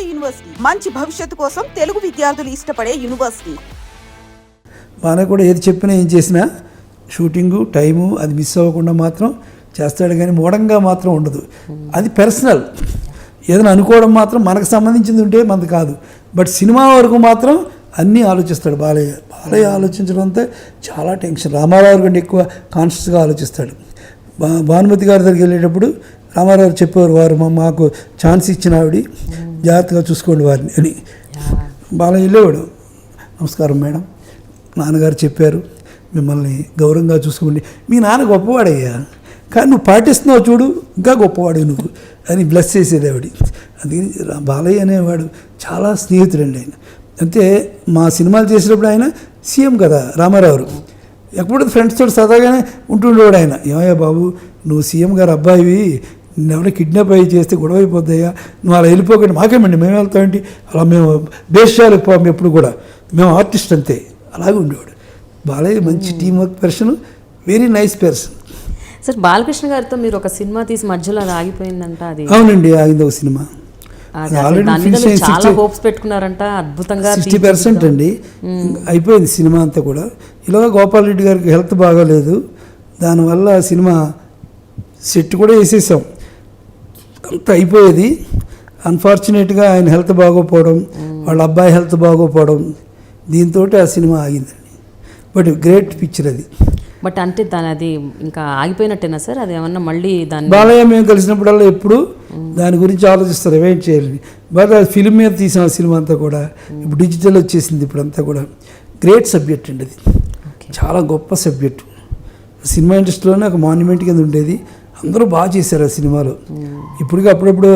నాడు యూనివర్సిటీ. మంచి భవిష్యత్తు కోసం తెలుగు విద్యార్థులు ఇష్టపడే యూనివర్సిటీ. మన కూడా ఏది చెప్పినా ఏం చేసినా షూటింగు టైము అది మిస్ అవ్వకుండా మాత్రం చేస్తాడు కానీ మూఢంగా మాత్రం ఉండదు. అది పర్సనల్. ఏదైనా అనుకోవడం మాత్రం మనకు సంబంధించింది ఉంటే మనది కాదు. బట్ సినిమా వరకు మాత్రం అన్నీ ఆలోచిస్తాడు బాలయ్య. బాలయ్య ఆలోచించడం అంతా చాలా టెన్షన్. రామారావు కంటే ఎక్కువ కాన్షియస్గా ఆలోచిస్తాడు. భానుమతి గారి దగ్గరికి వెళ్ళేటప్పుడు రామారావు చెప్పేవారు వారు మాకు ఛాన్స్ ఇచ్చిన ఆవిడ. జాగ్రత్తగా చూసుకోండి వారిని. అని బాలయ్య వెళ్ళేవాడు. నమస్కారం మేడం. నాన్నగారు చెప్పారు మిమ్మల్ని గౌరవంగా చూసుకోండి. మీ నాన్న గొప్పవాడయ్యా. కానీ నువ్వు పాటిస్తున్నావు చూడు ఇంకా గొప్పవాడు నువ్వు. అని బ్లెస్ చేసేది ఆవిడ. అందుకని రా- బాలయ్య అనేవాడు చాలా స్నేహితుడండి ఆయన. అంతే మా సినిమాలు చేసినప్పుడు ఆయన సీఎం కదా రామారావు. ఎప్పుడు ఫ్రెండ్స్ తోటి సరదాగానే ఉంటుండేవాడు ఆయన. ఏమయ్యా బాబు నువ్వు సీఎం గారు అబ్బాయివి. ఎవరైనా కిడ్నాప్ అయ్యి చేస్తే గొడవ అయిపోతాయా నువ్వు అలా వెళ్ళిపోకండి మాకేమండి మేము వెళ్తామండి అలా మేము దేశాలకు పోము ఎప్పుడు కూడా. మేము ఆర్టిస్ట్ అంతే. అలాగే ఉండేవాడు. బాలయ్య మంచి team work person very nice person sir Balakrishna గారితో మీరు ఒక సినిమా తీసి మధ్యలో అది ఆగిపోయిందంట అది. అవునండి ఆగింది ఒక సినిమా. చాలా 60 హోప్స్ పెట్టుకున్నారంట అద్భుతంగా సిక్స్టీ పర్సెంట్ అండి. అయిపోయింది సినిమా అంతా కూడా. ఇలాగ గోపాల్ రెడ్డి గారికి హెల్త్ బాగాలేదు. దానివల్ల సినిమా సెట్ కూడా వేసేసాం. అంత అయిపోయేది. అన్ఫార్చునేట్గా ఆయన హెల్త్ బాగోపోవడం వాళ్ళ అబ్బాయి హెల్త్ బాగోపోవడం దీంతో ఆ సినిమా ఆగిందండి. బట్ గ్రేట్ పిక్చర్ అది. బట్ అంటే దాని అది ఇంకా ఆగిపోయినట్టేనా సార్? అది ఏమన్నా మళ్ళీ దాన్ని బాలయ్య మేము కలిసినప్పుడల్లా ఎప్పుడు దాని గురించి ఆలోచిస్తారు ఏమేం చేయాలని బట్ అది ఫిల్మ్ మీద తీసిన సినిమా అంతా కూడా ఇప్పుడు డిజిటల్ వచ్చేసింది ఇప్పుడు అంతా కూడా. గ్రేట్ సబ్జెక్ట్ అండి అది. చాలా గొప్ప సబ్జెక్టు సినిమా ఇండస్ట్రీలోనే ఒక మాన్యుమెంట్ కింద ఉండేది. అందరూ బాగా చేశారు ఆ సినిమాలో. ఇప్పటికీ అప్పుడప్పుడు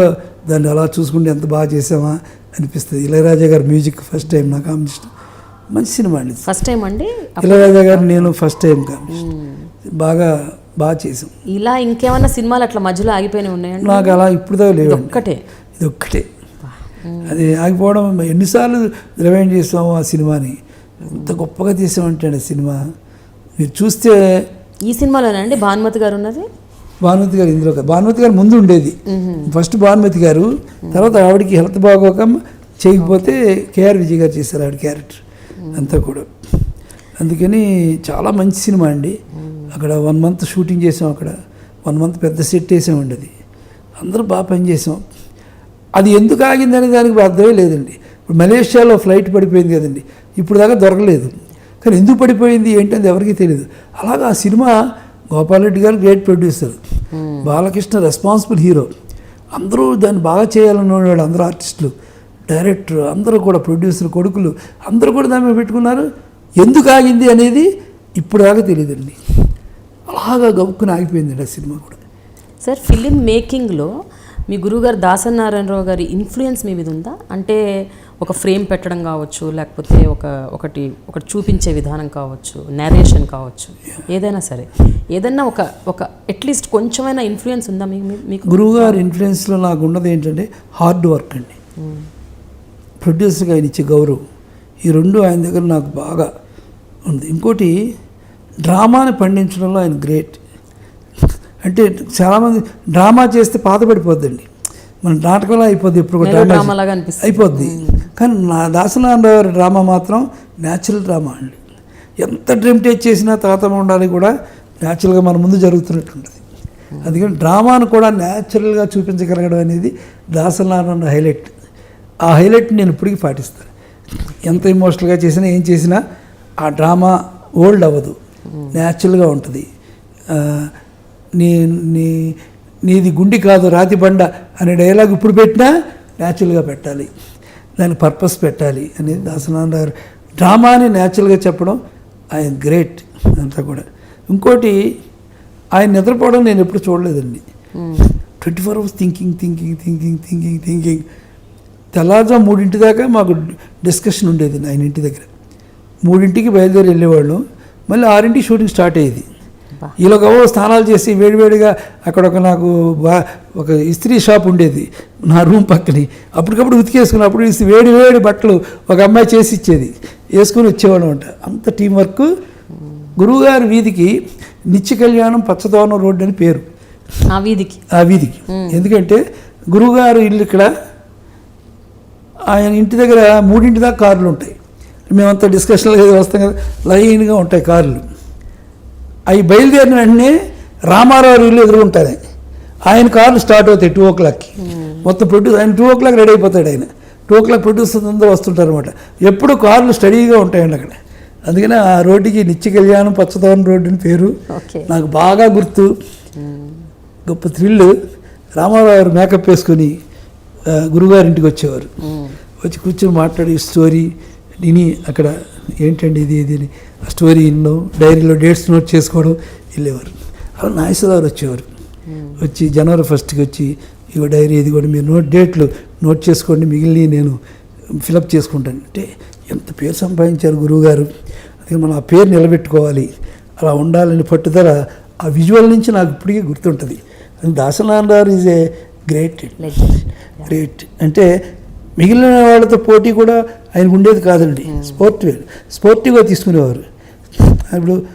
దాన్ని అలా చూసుకుంటే ఎంత బాగా చేసామా అనిపిస్తుంది. ఇళయరాజా గారి మ్యూజిక్ ఫస్ట్ టైం నాకు కాంబినేషన్ మంచి సినిమా అండి ఫస్ట్ టైం అండి? ఇళయరాజా గారు నేను ఫస్ట్ టైం కాంబినేషన్ బాగా బాగా చేసాం ఇలా ఇంకేమన్నా సినిమాలు అట్లా మధ్యలో ఆగిపోయినవి ఉన్నాయండి నాకు అలా ఇప్పుడు లేవండి. ఒక్కటే ఇది ఒక్కటే. అది ఆగిపోవడం ఎన్నిసార్లు రివైండ్ చేసాము ఆ సినిమాని. ఎంత గొప్పగా తీసామంటే ఆ సినిమా. మీరు చూస్తే ఈ సినిమాలోనండి భానుమతి గారు ఉన్నది? భానుమతి గారు ఇందులో. భానుమతి గారు ముందు ఉండేది. ఫస్ట్ భానుమతి గారు తర్వాత ఆవిడకి హెల్త్ బాగోక చేయకపోతే కేఆర్ విజయ్ గారు చేశారు ఆవిడ క్యారెక్టర్. అంతా కూడా. అందుకని చాలా మంచి సినిమా అండి. అక్కడ వన్ మంత్ షూటింగ్ చేసాం అక్కడ. వన్ మంత్ పెద్ద సెట్ వేసామండి అది. అందరూ బాగా పనిచేసాం అది ఎందుకు ఆగిందనే దానికి అర్థమే లేదండి. ఇప్పుడు మలేషియాలో ఫ్లైట్ పడిపోయింది కదండి. ఇప్పుడు దాకా దొరకలేదు. కానీ ఎందుకు పడిపోయింది ఏంటది ఎవరికీ తెలియదు అలాగా ఆ cinema Gopalareddy garu great producer. Balakrishna responsible hero అందరూ దాన్ని బాగా చేయాలన్నవాడు అందరూ ఆర్టిస్టులు డైరెక్టర్ అందరూ కూడా ప్రొడ్యూసర్ కొడుకులు అందరూ కూడా దాని మీద పెట్టుకున్నారు. ఎందుకు ఆగింది అనేది ఇప్పుడు దాకా తెలియదండి. అలాగా గబుక్కుని ఆగిపోయిందండి ఆ సినిమా కూడా. సార్ ఫిలిం మేకింగ్లో మీ గురువుగారు దాసనారాయణరావు గారి ఇన్ఫ్లుయెన్స్ మీ మీద ఉందా? అంటే ఒక ఫ్రేమ్ పెట్టడం కావచ్చు లేకపోతే ఒక ఒకటి ఒకటి చూపించే విధానం కావచ్చు నేరేషన్ కావచ్చు ఏదైనా సరే. ఏదైనా ఒక ఒక అట్లీస్ట్ కొంచెమైనా ఇన్ఫ్లుయెన్స్ ఉందా మీకు మీకు? గురువుగారి ఇన్ఫ్లుయెన్స్లో నాకు ఉన్నది ఏంటంటే హార్డ్ వర్క్ అండి. ప్రొడ్యూసర్గా ఆయన ఇచ్చే గౌరవం. ఈ రెండు ఆయన దగ్గర నాకు బాగా ఉంది. ఇంకోటి డ్రామాని పండించడంలో ఆయన గ్రేట్ అంటే చాలామంది డ్రామా చేస్తే పాత పడిపోద్దండి మన నాటకంలో అయిపోద్ది ఇప్పుడు. అయిపోద్ది. కానీ నా దాసనారాయణ గారి డ్రామా మాత్రం న్యాచురల్ డ్రామా అండి. ఎంత డ్రీమ్టేజ్ చేసినా తర్వాత ఉండాలి కూడా న్యాచురల్గా మన ముందు జరుగుతున్నట్టు ఉంటుంది అందుకని డ్రామాను కూడా న్యాచురల్గా చూపించగలగడం అనేది దాసనారాయణ హైలైట్. ఆ హైలైట్ నేను ఇప్పటికీ పాటిస్తాను. ఎంత ఎమోషనల్గా చేసినా ఏం చేసినా ఆ డ్రామా ఓల్డ్ అవ్వదు. న్యాచురల్గా ఉంటుంది. నీ నీ నీది గుండి కాదు రాతి బండ అనే డైలాగ్ ఇప్పుడు పెట్టినా న్యాచురల్గా పెట్టాలి. దానికి పర్పస్ పెట్టాలి అనేది దాసనారాయణ గారు. డ్రామాని న్యాచురల్గా చెప్పడం ఆయన గ్రేట్ అంతా కూడా. ఇంకోటి ఆయన నిద్రపోవడం నేను ఎప్పుడు చూడలేదండి. Twenty four hours thinking thinking thinking thinking thinking తెల్లారుజా మూడింటి దాకా మాకు డిస్కషన్ ఉండేది ఆయన ఇంటి దగ్గర. మూడింటికి బయలుదేరి వెళ్ళేవాళ్ళం. మళ్ళీ ఆరింటికి షూటింగ్ స్టార్ట్ అయ్యేది. ఈలోగా స్నానాలు చేసి వేడివేడిగా అక్కడ ఒక నాకు బా ఒక ఇస్త్రీ షాప్ ఉండేది నా రూమ్ పక్కని. అప్పటికప్పుడు ఉతికేసుకుని అప్పుడు ఇస్త్రీ వేడి వేడి బట్టలు ఒక అమ్మాయి చేసి ఇచ్చేది. వేసుకొని వచ్చేవాళ్ళం అంట అంత టీం వర్క్. గురువుగారి వీధికి నిత్య కళ్యాణం పచ్చదోనం రోడ్డు అని పేరు. ఆ వీధికి. ఆ వీధికి. ఎందుకంటే గురువుగారు ఇల్లు ఇక్కడ ఆయన ఇంటి దగ్గర మూడింటి దాకా కార్లు ఉంటాయి. మేమంతా డిస్కషన్లో వస్తాం కదా లైన్గా ఉంటాయి కార్లు. అవి బయలుదేరిన వెంటనే రామారావు ఇల్లు ఎదురుకుంటుంది ఆయన. కార్లు స్టార్ట్ అవుతాయి టూ ఓ క్లాక్కి మొత్తం ప్రొడ్యూస్ ఆయన టూ ఓ క్లాక్ రెడీ అయిపోతాడు ఆయన. టూ ఓ క్లాక్ ప్రొడ్యూసర్స్ అందరూ వస్తుంటారు అనమాట ఎప్పుడు కార్లు స్టడీగా ఉంటాయండి అక్కడ. అందుకనే ఆ రోడ్డుకి నిత్య కళ్యాణం పచ్చదవన్ రోడ్డు అని పేరు. నాకు బాగా గుర్తు. గొప్ప థ్రిల్ రామారావు గారు మేకప్ వేసుకొని ఆ, గురుగారి ఇంటికి వచ్చేవారు వచ్చి కూర్చొని మాట్లాడి స్టోరీ విని అక్కడ ఏంటండి ఇది ఇది అని ఆ స్టోరీ ఇన్నో డైరీలో డేట్స్ నోట్ చేసుకోవడం వెళ్ళేవారు. అలా నాగేశ్వరరావు వచ్చేవారు. వచ్చి జనవరి ఫస్ట్కి వచ్చి ఇగో డైరీ ఇది కూడా మీరు నోట్ డేట్లు నోట్ చేసుకోండి మిగిలిన నేను ఫిలప్ చేసుకుంటాను. అంటే ఎంత పేరు సంపాదించారు గురువుగారు? అందుకని మనం ఆ పేరు నిలబెట్టుకోవాలి. అలా ఉండాలని పట్టుదల ఆ విజువల్ నుంచి నాకు ఇప్పటికీ గుర్తుంటుంది. Dasanarayana is a great. Great. అంటే మిగిలిన వాళ్ళతో పోటీ కూడా ఆయనకు ఉండేది కాదండి. స్పోర్ట్ స్పోర్టివ్గా తీసుకునేవారు. ఇప్పుడు